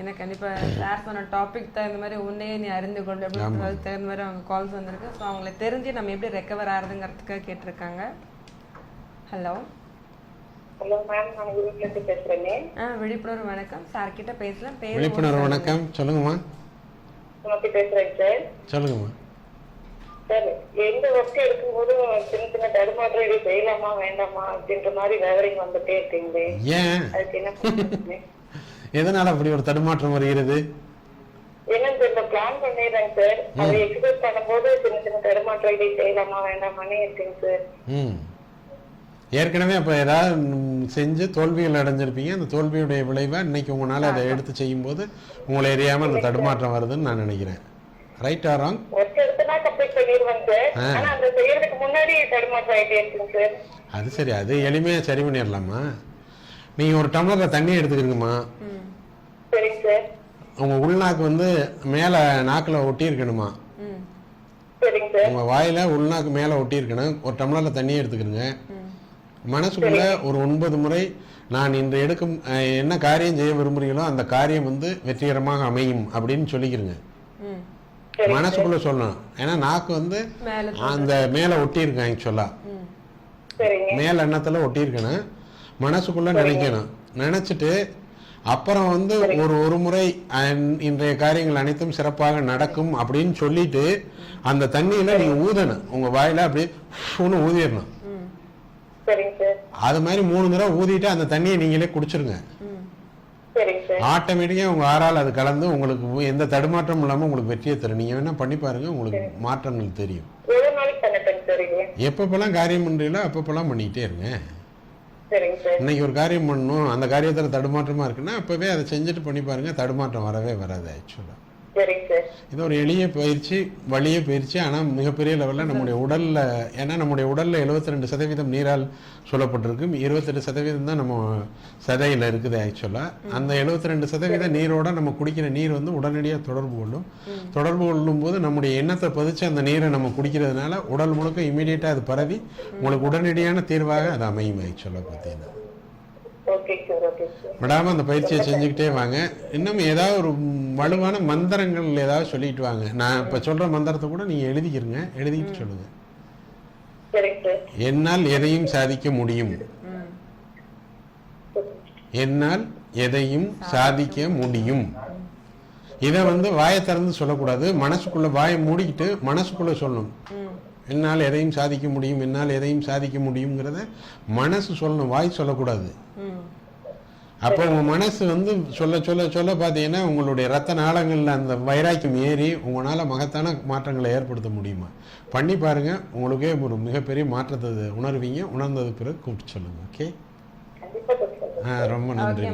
ஏன்னா கண்டிப்பாக சார் சொன்ன டாபிக் தான் இந்த மாதிரி உன்னையே நீ அறிந்து கொண்டு அப்படின்னு அதுக்கு தகுந்த மாதிரி அவங்க கால்ஸ் வந்திருக்கு. ஸோ அவங்களை தெரிஞ்சு நம்ம எப்படி ரெக்கவர் ஆகுதுங்கிறதுக்காக கேட்டிருக்காங்க. ஹலோ ஹலோ மேம் நான் இருந்து பேசுறேனே. ஆ விழிப்புணர்வு வணக்கம். சார் கிட்ட பேசலாம். பேர் விழிப்புணர்வு வணக்கம். சொல்லுங்கம்மா சுமதி பேசுறேன் சார் சொல்லுங்கம்மா சார் எந்த ஒர்க் எடுக்கும்போதும் சின்ன சின்ன தடுமாற்றம் இது செய்யலாமா வேண்டாமா அப்படின்ற மாதிரி வேவரிங் வந்துட்டே இருக்குங்களே. ஏன்? அதுக்கு என்ன எதனால அப்படி ஒரு தடுமாற்றம் வருகிறது? என்னன்னு தெரியல பிளான் பண்ணிடுறேங்க சார். அதை எக்ஸிக்யூட் பண்ணும்போது சின்ன சின்ன தடுமாற்றம் இதை செய்யலாமா வேண்டாமான்னு இருக்குங்க சார். ம். ஏற்கனவே அப்போ ஏதாவது செஞ்சு தோல்விகள் அடைஞ்சிருப்பீங்க. அந்த தோல்வியுடைய விளைவை இன்னைக்கு உங்களால் அதை எடுத்து செய்யும்போது உங்களை எரியாமல் அந்த தடுமாற்றம் வருதுன்னு நான் நினைக்கிறேன். ரைட் ஆர் ராங் அது சரி அது எளிமையாக சரி பண்ணிடலாமா? நீங்கள் ஒரு டம்ளரில் தண்ணி எடுத்துக்கிறீங்கம்மா உங்கள் உள்நாக்கு வந்து மேலே நாக்கில் ஒட்டி இருக்கணுமா உங்கள் வாயில் உள்நாக்கு மேலே ஒட்டி இருக்கணும் ஒரு டம்ளரில் தண்ணி எடுத்துக்கிறங்க மனசுக்குள்ள ஒரு ஒன்பது முறை நான் இன்று எடுக்கும் என்ன காரியம் செய்ய விரும்புகிறீங்களோ அந்த காரியம் வந்து வெற்றிகரமாக அமையும் அப்படின்னு சொல்லிக்கிறங்க மனசுக்குள்ள சொல்லணும். ஏன்னா நாக்கு வந்து அந்த மேலே ஒட்டி இருக்கு ஆக்சுவலா மேல் எண்ணத்துல ஒட்டி இருக்கணும் மனசுக்குள்ள நினைக்கணும். நினைச்சிட்டு அப்புறம் வந்து ஒரு ஒரு முறை இன்றைய காரியங்கள் அனைத்தும் சிறப்பாக நடக்கும் அப்படின்னு சொல்லிட்டு அந்த தண்ணியில நீங்க ஊதணும் உங்க வாயில அப்படியே ஃபுன்னு ஊதிடணும் அது மாதிரி மூணு தடவை ஊதிட்டு அந்த தண்ணியை நீங்களே குடிச்சிருங்க. ஆட்டோமேட்டிக்காக உங்கள் ஆறால் அது கலந்து உங்களுக்கு எந்த தடுமாற்றமும் இல்லாமல் உங்களுக்கு வெற்றியை தரும். நீங்கள் வேணால் பண்ணி பாருங்க உங்களுக்கு மாற்றங்கள் தெரியும். எப்பப்பெல்லாம் காரியம் பண்ணுறீங்களோ அப்பப்பெல்லாம் பண்ணிக்கிட்டே இருங்க. இன்னைக்கு ஒரு காரியம் பண்ணணும். அந்த காரியத்தில் தடுமாற்றமாக இருக்குன்னா அப்போவே அதை செஞ்சுட்டு பண்ணி பாருங்க தடுமாற்றம் வரவே வராது ஆக்சுவலாக இது ஒரு எளிய பயிற்சி வலிய பயிற்சி. ஆனால் மிகப்பெரிய லெவலில் நம்முடைய உடலில் ஏன்னா நம்முடைய உடலில் 72% ரெண்டு சதவீதம் நீரால் சூழப்பட்டிருக்கு. இருபத்தெட்டு சதவீதம் தான் நம்ம சதையில் இருக்குது ஆக்சுவலாக அந்த 72% ரெண்டு சதவீதம் நீரோட நம்ம குடிக்கிற நீர் வந்து உடனடியாக தொடர்பு கொள்ளும். தொடர்பு கொள்ளும் போது நம்முடைய எண்ணத்தை பதிச்சு அந்த நீரை நம்ம குடிக்கிறதுனால உடல் முழுக்க இமீடியட்டாக அது பரவி உங்களுக்கு உடனடியான தீர்வாக அது அமையும் ஆக்சுவலாக பார்த்தீங்கன்னா. ஓகே சார் ஓகே சார் விடாம அந்த பயிற்சியை செஞ்சுக்கிட்டே வாங்க. இன்னும் ஏதாவது ஒரு வலுவான மந்திரங்கள் ஏதாவது சொல்லிட்டு வாங்க. நான் இப்போ சொல்ற மந்திரத்தை கூட நீங்க எழுதிக்கிறங்க எழுதிக்கிட்டு சொல்லுங்க. சரிங்க சார் என்னால் எதையும் சாதிக்க முடியும். ம். என்னால் எதையும் சாதிக்க முடியும். இதை வந்து வாயை திறந்து சொல்லக்கூடாது. மனசுக்குள்ள வாயை மூடிக்கிட்டு மனசுக்குள்ள சொல்லணும். ம். என்னால் எதையும் சாதிக்க முடியும். என்னால் எதையும் சாதிக்க முடியுங்கிறத மனசு சொல்லணும். வாய் சொல்லக்கூடாது. ம். அப்போ உங்க மனசு வந்து சொல்ல சொல்ல சொல்ல பார்த்தீங்கன்னா உங்களுடைய ரத்த நாளங்களில் அந்த வைராக்கியம் ஏறி உங்களால் மகத்தான மாற்றங்களை ஏற்படுத்த முடியுமா? பண்ணி பாருங்க. உங்களுக்கே ஒரு மிகப்பெரிய மாற்றத்தை உணர்வீங்க. உணர்ந்தது பிறகு கூப்பிட்டு சொல்லுங்க. ஓகே கண்டிப்பா சார் ரொம்ப நன்றி